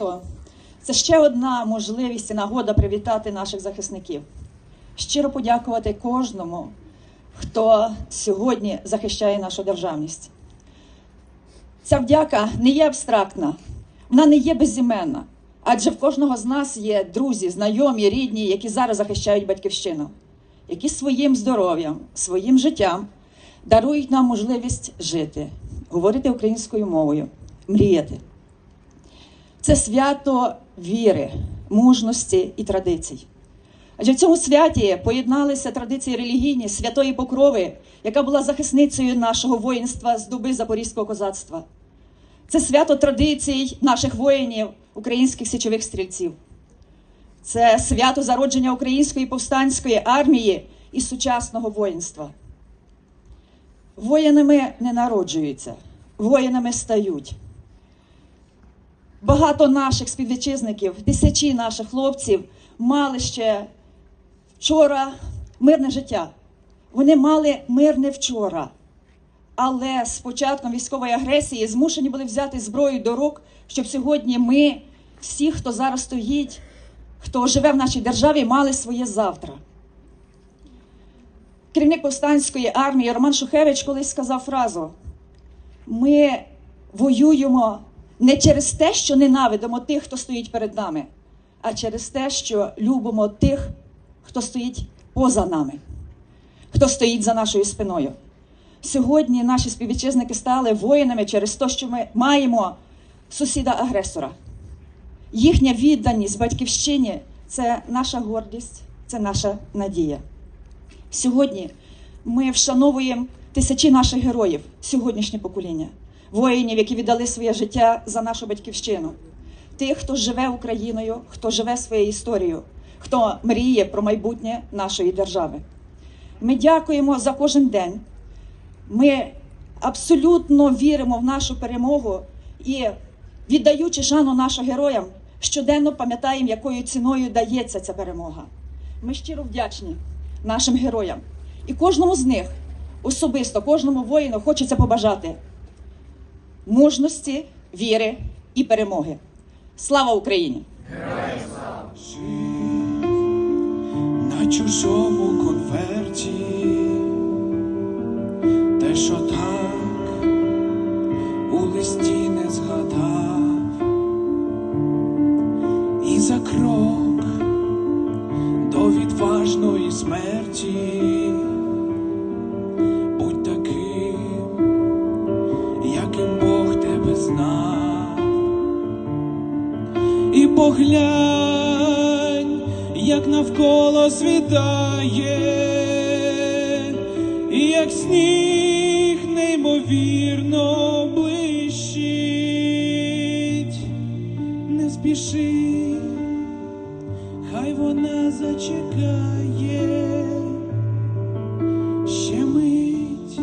свято це ще одна можливість і нагода привітати наших захисників. Щиро подякувати кожному, хто сьогодні захищає нашу державність. Ця вдяка не є абстрактна, вона не є безіменна, адже в кожного з нас є друзі, знайомі, рідні, які зараз захищають батьківщину, які своїм здоров'ям, своїм життям дарують нам можливість жити, говорити українською мовою, мріяти. Це свято віри, мужності і традицій. Адже в цьому святі поєдналися традиції релігійні святої Покрови, яка була захисницею нашого воїнства з доби Запорізького козацтва. Це свято традицій наших воїнів, українських січових стрільців. Це свято зародження української повстанської армії і сучасного воїнства. Воїнами не народжуються, воїнами стають. Багато наших співвітчизників, тисячі наших хлопців мали ще вчора мирне життя. Вони мали мирне вчора. Але з початком військової агресії змушені були взяти зброю до рук, щоб сьогодні ми, всі, хто зараз стоїть, хто живе в нашій державі, мали своє завтра. Керівник повстанської армії Роман Шухевич колись сказав фразу: ми воюємо не через те, що ненавидимо тих, хто стоїть перед нами, а через те, що любимо тих, хто стоїть поза нами, хто стоїть за нашою спиною. Сьогодні наші співвітчизники стали воїнами через те, що ми маємо сусіда-агресора. Їхня відданість батьківщині це наша гордість, це наша надія. Сьогодні ми вшановуємо тисячі наших героїв, сьогоднішнє покоління, воїнів, які віддали своє життя за нашу батьківщину, тих, хто живе Україною, хто живе своєю історією, хто мріє про майбутнє нашої держави. Ми дякуємо за кожен день. Ми абсолютно віримо в нашу перемогу і, віддаючи шану нашим героям, щоденно пам'ятаємо, якою ціною дається ця перемога. Ми щиро вдячні нашим героям. І кожному з них особисто, кожному воїну хочеться побажати мужності, віри і перемоги. Слава Україні! на чужому конверті, те, що так у листі не згадав, і за крок до відважної смерті. Поглянь, як навколо світає, і як сніг неймовірно блищить, не спіши, хай вона зачекає ще мить.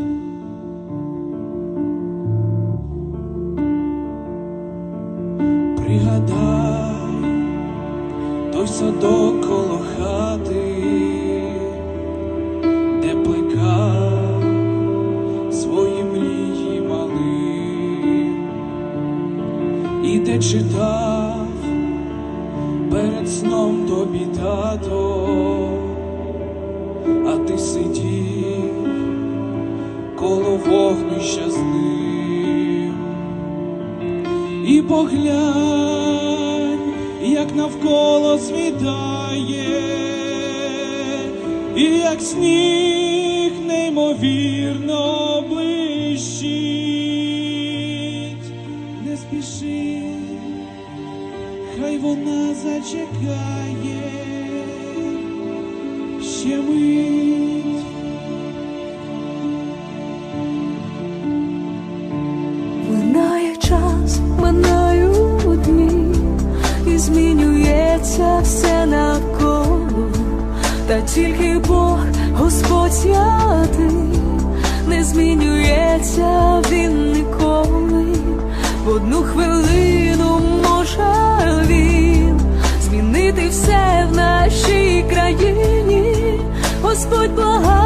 Пригадай той садок коло хати, де плекав свої мрії малим, і де читав перед сном тобі тато, а ти сидів коло вогнища з ним і поглянь, як навколо світає, і як сніг неймовірно блищить, не спіши, хай вона зачекає ще мить. Тільки Бог, Господь святий, не змінюється він ніколи. В одну хвилину може він змінити все в нашій країні. Господь благаємо